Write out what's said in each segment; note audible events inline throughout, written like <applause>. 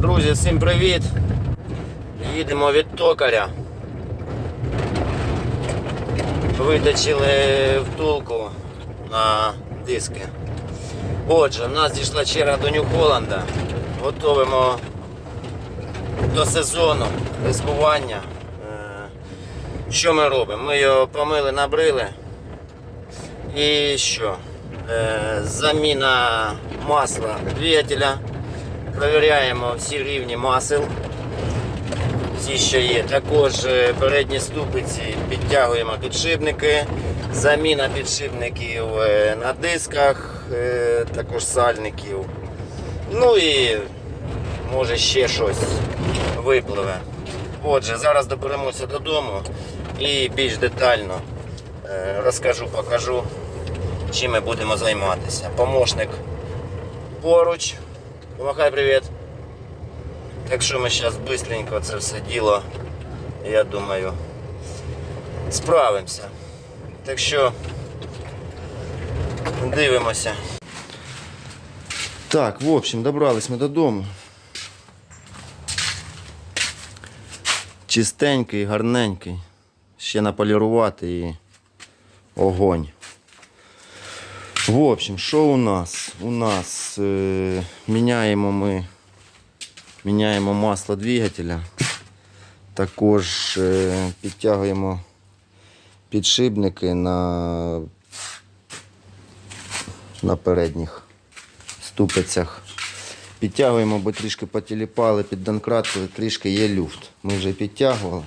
Друзі, всім привіт! Їдемо від токаря. Виточили втулку на диски. Отже, в нас дійшла черга до Нью-Холланда. Готовимо до сезону дискування. Е, Що ми робимо? Ми його помили, набрили. І що? Е, Заміна масла двигателя. Провіряємо всі рівні масел. Всі, що є. Також е, передні ступиці підтягуємо підшипники. Заміна підшипників е, на дисках, е, також сальників. Ну і може ще щось випливе. Отже, зараз доберемося додому і більш детально розкажу, покажу, чим ми будемо займатися. Помощник поруч. Помахай привіт. Так що ми зараз швидко це все діло, я думаю, справимося. Так що дивимося. Так, в общем, добрались ми додому. Чистенький, гарненький. Ще наполірувати і огонь. В общем, що у нас? У нас е, міняємо ми міняємо масло двигателя. Також е, підтягуємо підшипники на, на передніх ступицях. Підтягуємо, бо трішки потіліпали, піддонкратили, трішки є люфт. Ми вже підтягували.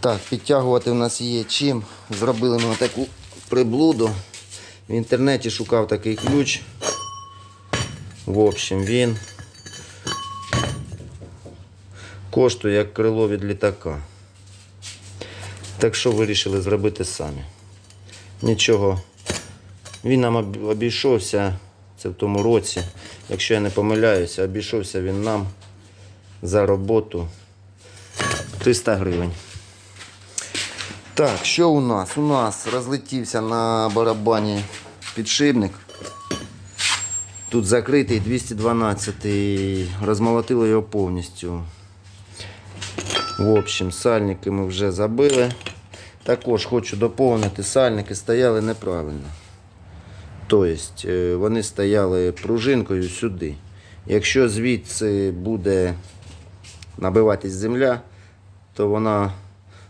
Так, підтягувати в нас є чим. Зробили ми таку приблуду. В інтернеті шукав такий ключ. В общем, він коштує як крило від літака. Так що вирішили зробити самі. Нічого. Він нам обійшовся, це в тому році, якщо я не помиляюся, обійшовся він нам за роботу 300 гривень. Так, що у нас? У нас розлетівся на барабані підшипник. Тут закритий 212, розмолотило його повністю. В общем, сальники ми вже забили. Також хочу доповнити, сальники стояли неправильно. Тобто е, вони стояли пружинкою сюди. Якщо звідси буде набиватись земля, то вона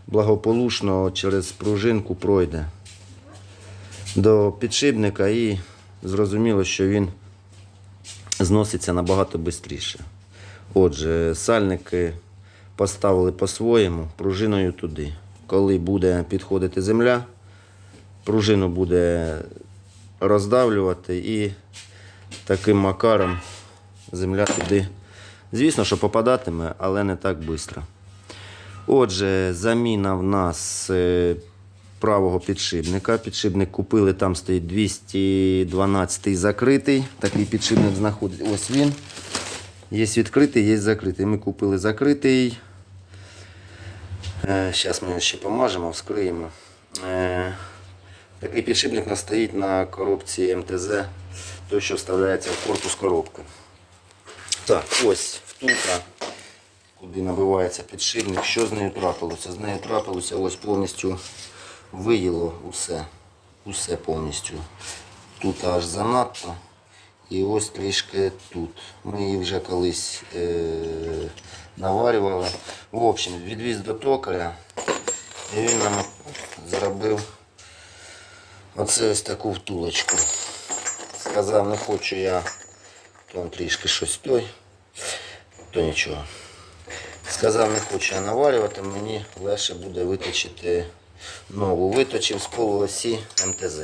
благополучно через пружинку пройде до підшипника і зрозуміло, що він зноситься набагато швидше. Отже, сальники поставили по-своєму, пружиною туди. Коли буде підходити земля, пружину буде роздавлювати і таким макаром земля туди. Звісно, що попадатиме, але не так швидко. Отже, заміна в нас е, правого підшипника. Підшипник купили, там стоїть 212 закритий. Такий підшипник знаходиться. Ось він. Є відкритий, є закритий. Ми купили закритий. Зараз ми його ще помажемо, вскриємо. Е, Такий підшипник стоїть на коробці МТЗ, той, що вставляється в корпус коробки. Так, ось втулка, куди набивається підшипник. Що з нею трапилося? З нею трапилося ось повністю виїло усе. Усе повністю. Тут аж занадто. І ось трішки тут. Ми її вже колись е- наварювали. В общем, відвіз до токаря. І він нам зробив оце ось таку втулочку. Сказав, не хочу я там трішки щось той, то нічого. Сказав, не хочу я наварювати, мені легше буде виточити нову. Виточив з полуосі МТЗ.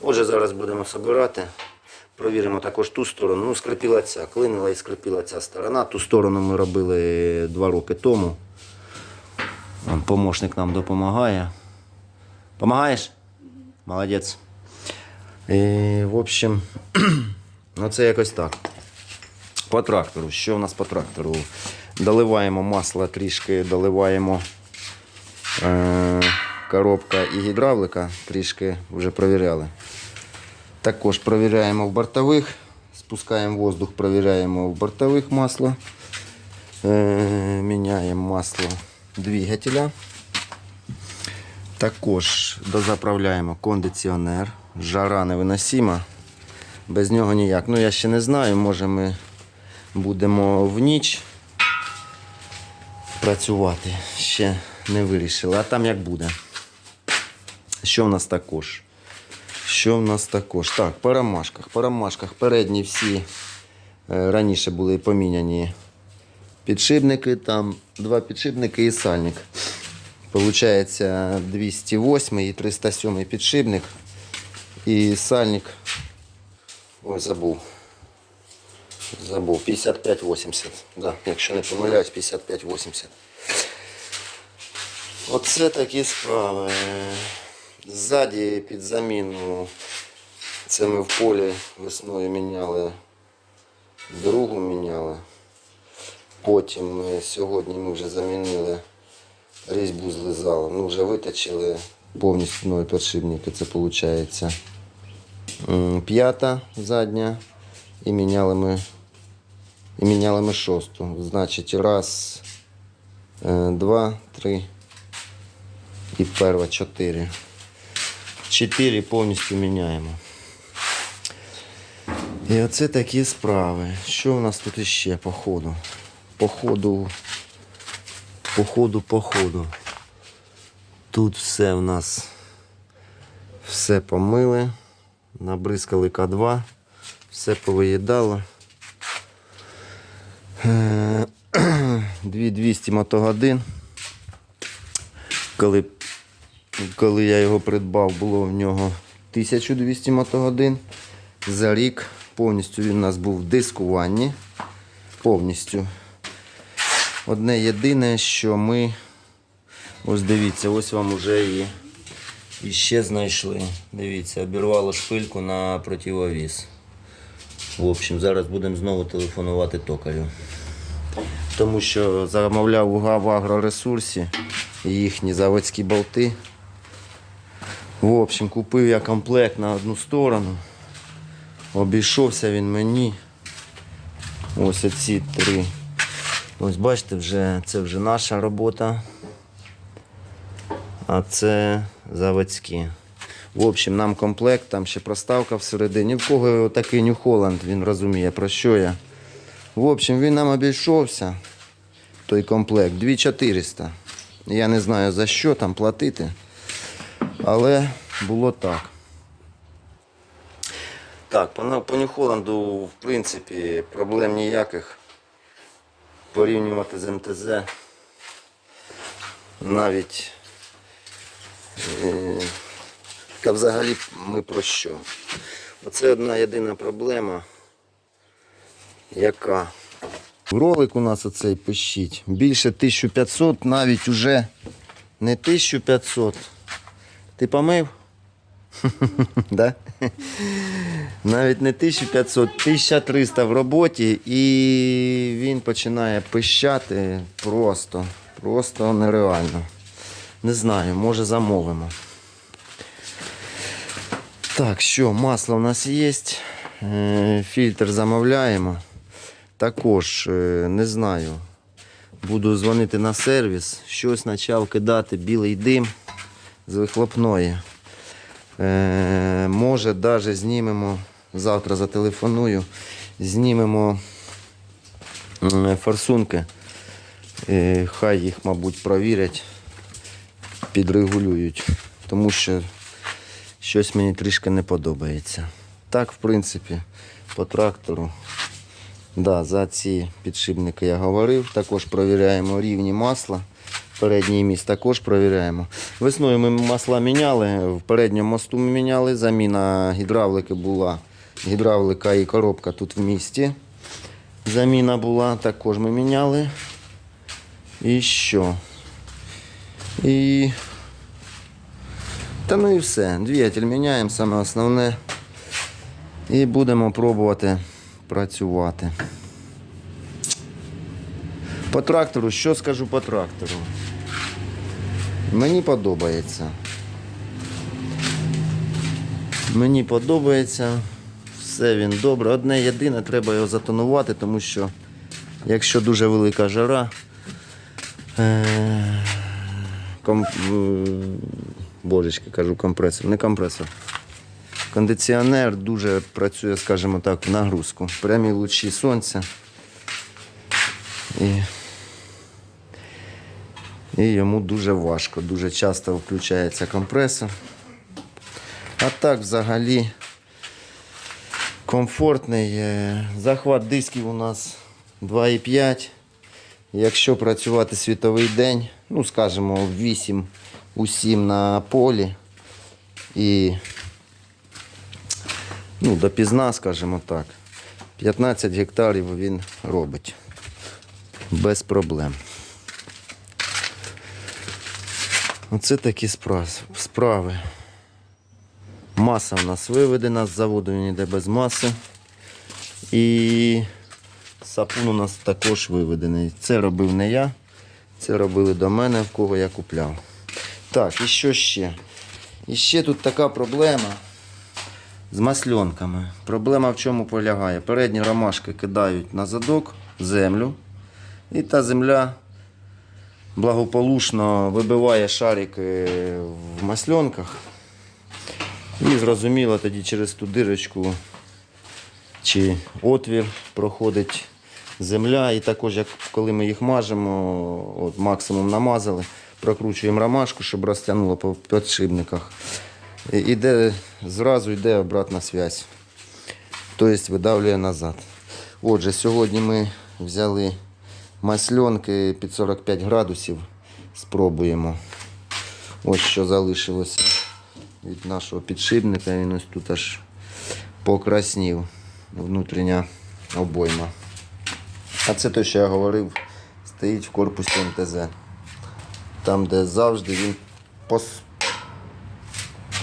Отже, зараз будемо збирати. Провіримо також ту сторону. Ну, скрипіла ця, клинила і скрипіла ця сторона. Ту сторону ми робили два роки тому. Помощник нам допомагає. Помагаєш? Молодець. І, в общем, <clears throat> ну це якось так. По трактору. Що в нас по трактору? Доливаємо масло трішки, доливаємо е, коробка і гідравлика, трішки вже провіряли. Також провіряємо в бортових спускаємо воздух, перевіряємо в бортових масло. Е, міняємо масло двигателя. Також дозаправляємо кондиціонер. Жара невиносима. Без нього ніяк. Ну я ще не знаю, може ми будемо в ніч працювати. Ще не вирішили. А там як буде. Що в нас також? Що в нас також? Так, по ромашках. По ромашках передні всі е, раніше були поміняні підшипники, там два підшипники і сальник. Получається 208 і 307 підшипник. І сальник. Ой, забув. Забув. 55-80. Да, якщо не помиляюсь, 55-80. Оце такі справи. Ззаді під заміну. Це ми в полі весною міняли. Другу міняли. Потім ми, сьогодні ми вже замінили різьбу з лизалом. Ну, вже виточили повністю нові підшипники. Це виходить п'ята задня. І міняли ми, і міняли ми шосту. Значить, раз, е, два, три і перва чотири. Чотири повністю міняємо. І оце такі справи. Що у нас тут іще по ходу? По ходу, по ходу, по ходу. Тут все в нас все помили, набризкали К2, все повиїдало. Е, <clears throat> 2200 мотогодин. Коли, коли я його придбав, було в нього 1200 мотогодин. За рік повністю він у нас був в дискуванні. Повністю. Одне єдине, що ми. Ось дивіться, ось вам уже і, і ще знайшли. Дивіться, обірвало шпильку на противовіз. В общем, зараз будемо знову телефонувати токарю. Тому що замовляв в агроресурсі їхні заводські болти. В общем, купив я комплект на одну сторону. Обійшовся він мені. Ось оці три. Ось бачите, вже, це вже наша робота. А це заводські. В общем, нам комплект, там ще проставка всередині. В кого такий New Holland, він розуміє, про що я. В общем, він нам обійшовся, той комплект, 2400. Я не знаю за що там платити, але було так. Так, по, по Holland, в принципі, проблем ніяких. Порівнювати з МТЗ. Навіть е, та взагалі ми про що? Оце одна єдина проблема, яка. Ролик у нас оцей пишіть. Більше 1500, навіть уже не 1500. Ти помив? <laughs> да? Навіть не 1500, 1300 в роботі і він починає пищати просто, просто нереально. Не знаю, може замовимо. Так, що, масло в нас є. Е, Фільтр замовляємо. Також, е, не знаю, буду дзвонити на сервіс. Щось почав кидати білий дим з вихлопної. Е, може, навіть знімемо, завтра зателефоную, знімемо форсунки. Е, Хай їх, мабуть, провірять, підрегулюють. Тому що щось мені трішки не подобається. Так, в принципі, по трактору. Да, за ці підшипники я говорив. Також провіряємо рівні масла. Передній міст також провіряємо. Весною ми масла міняли, в передньому мосту ми міняли. Заміна гідравлики була. Гідравлика і коробка тут в місті. Заміна була, також ми міняли. І що? І. Та ну і все. Двигатель міняємо, саме основне. І будемо пробувати працювати. По трактору, що скажу по трактору? Мені подобається. Мені подобається. Все він добре. Одне єдине, треба його затонувати, тому що якщо дуже велика жара, е- е, божечки, кажу, компресор, не компресор. Кондиціонер дуже працює, скажімо так, в нагрузку. Прямі лучі сонця. І, і йому дуже важко, дуже часто включається компресор. А так взагалі комфортний. Захват дисків у нас 2,5. Якщо працювати світовий день, ну скажімо, 8 у 7 на полі і ну, допізна, скажімо так, 15 гектарів він робить без проблем. Оце такі справи. Маса в нас виведена з заводу, він йде без маси. І сапун у нас також виведений. Це робив не я, це робили до мене, в кого я купляв. Так, і що ще? І ще тут така проблема з масльонками. Проблема в чому полягає? Передні ромашки кидають на задок землю, і та земля благополучно вибиває шарики в масльонках. І зрозуміло, тоді через ту дирочку чи отвір проходить земля. І також, як коли ми їх мажемо, от максимум намазали, прокручуємо ромашку, щоб розтягнуло по підшипниках. Іде, зразу йде обратна зв'язь. Тобто видавлює назад. Отже, сьогодні ми взяли масльонки під 45 градусів. Спробуємо. Ось що залишилося від нашого підшипника. Він ось тут аж покраснів. Внутрішня обойма. А це те, що я говорив, стоїть в корпусі МТЗ. Там, де завжди він пос...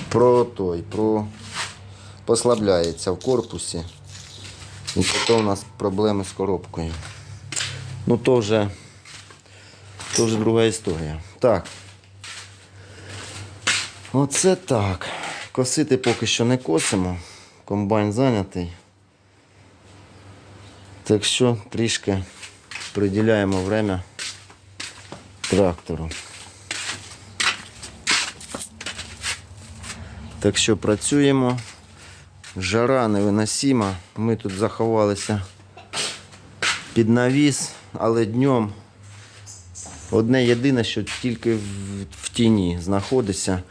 про той, про... послабляється в корпусі. І потім у нас проблеми з коробкою. Ну то вже, то вже друга історія. Так. Оце так. Косити поки що не косимо. Комбайн зайнятий. Так що трішки приділяємо время трактору. Так що працюємо. Жара невиносима. Ми тут заховалися під навіс, але днем одне єдине, що тільки в, в тіні знаходиться.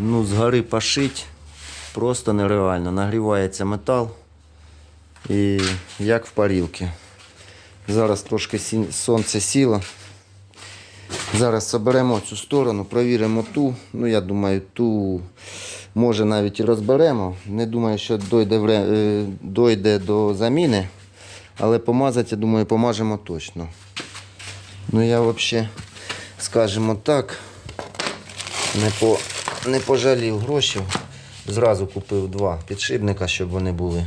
Ну, згори пашить просто нереально. Нагрівається метал і як в парілки. Зараз трошки сонце сіло. Зараз соберемо цю сторону, провіримо ту. Ну, я думаю, ту може навіть і розберемо. Не думаю, що дойде, вре- е, дойде до заміни. Але помазати, я думаю, помажемо точно. Ну я взагалі, скажімо так, не, по, не пожалів грошей. Зразу купив два підшипника, щоб вони були.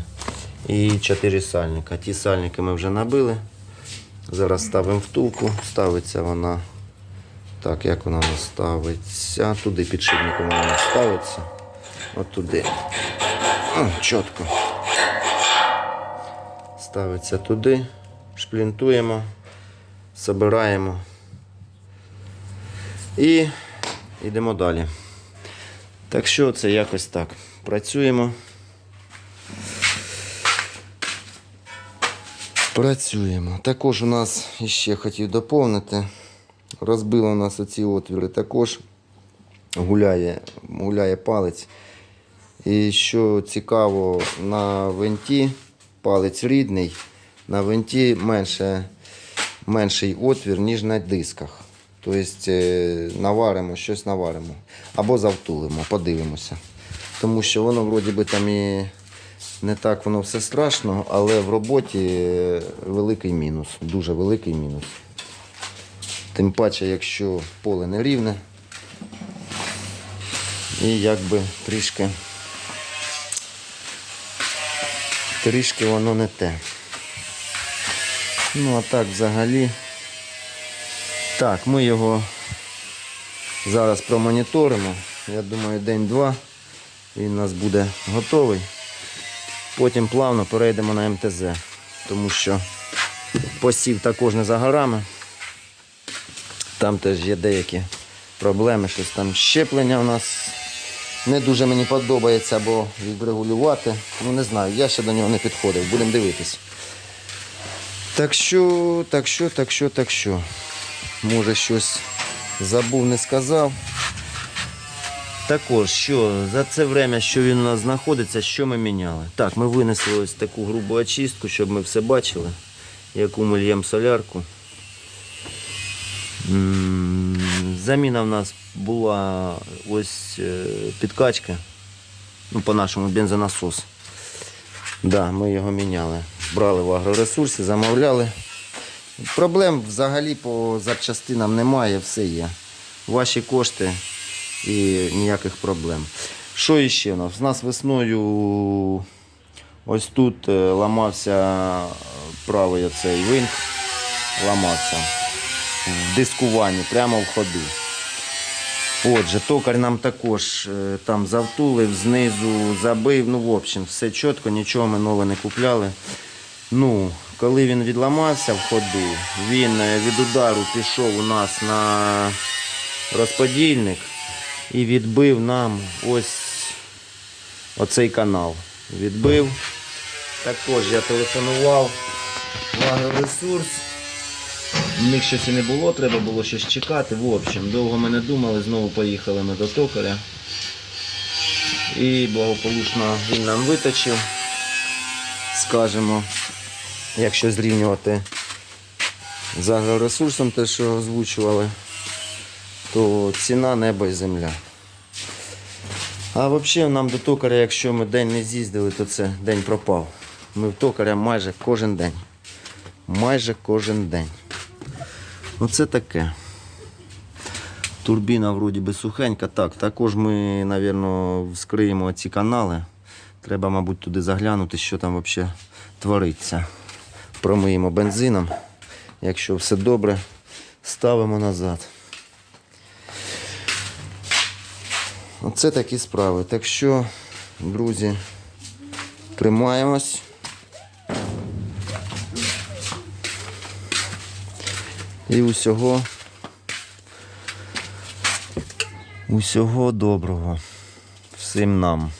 І чотири сальника. Ті сальники ми вже набили. Зараз ставимо втулку. Ставиться вона. Так, як вона ставиться? Туди підшипником вона ставиться. От туди. О, чітко. Ставиться туди, шплінтуємо, собираємо і йдемо далі. Так що це якось так. Працюємо. Працюємо. Також у нас ще хотів доповнити. Розбило у нас оці отвіри також. Гуляє, гуляє палець. І що цікаво, на винті палець рідний, на винті менше, менший отвір, ніж на дисках. Тобто е, наваримо, щось наваримо. Або завтулимо, подивимося. Тому що воно вроді би там і не так воно все страшно, але в роботі е, великий мінус, дуже великий мінус. Тим паче, якщо поле не рівне, і якби трішки, трішки воно не те. Ну, а так взагалі. Так, ми його зараз промоніторимо. Я думаю, день-два він у нас буде готовий. Потім плавно перейдемо на МТЗ, тому що посів також не за горами. Там теж є деякі проблеми, щось там щеплення у нас не дуже мені подобається, бо відрегулювати. Ну не знаю, я ще до нього не підходив, будемо дивитись. Так що, так що, так що, так що. Може щось забув, не сказав. Також, що за це время, що він у нас знаходиться, що ми міняли? Так, ми винесли ось таку грубу очистку, щоб ми все бачили, яку ми льємо солярку. М, Заміна в нас була ось е, підкачка, ну, по-нашому бензонасос. Да, ми його міняли. Брали в агроресурсі, замовляли. Проблем взагалі по запчастинам немає, все є. Ваші кошти і ніяких проблем. Що іще у нас? Весною ось тут е, ламався правий оцей винт, ламався в дискуванні, прямо в ходу. Отже, токар нам також е, там завтулив, знизу забив. Ну, в общем, все чітко, нічого ми нове не купляли. Ну, коли він відламався в ходу, він е, від удару пішов у нас на розподільник і відбив нам ось оцей канал. Відбив. Також я телефонував в агроресурс. У них щось і не було, треба було щось чекати. В общем, довго ми не думали, знову поїхали ми до токаря. І благополучно він нам виточив. Скажемо, якщо зрівнювати з агроресурсом, те, що озвучували, то ціна небо і земля. А взагалі нам до токаря, якщо ми день не з'їздили, то це день пропав. Ми в токаря майже кожен день. Майже кожен день. Оце таке. Турбіна вроді би сухенька. Так, також ми, мабуть, вскриємо ці канали. Треба, мабуть, туди заглянути, що там взагалі твориться. Промиємо бензином. Якщо все добре, ставимо назад. Оце такі справи. Так що, друзі, тримаємось. І усього, усього доброго всім нам.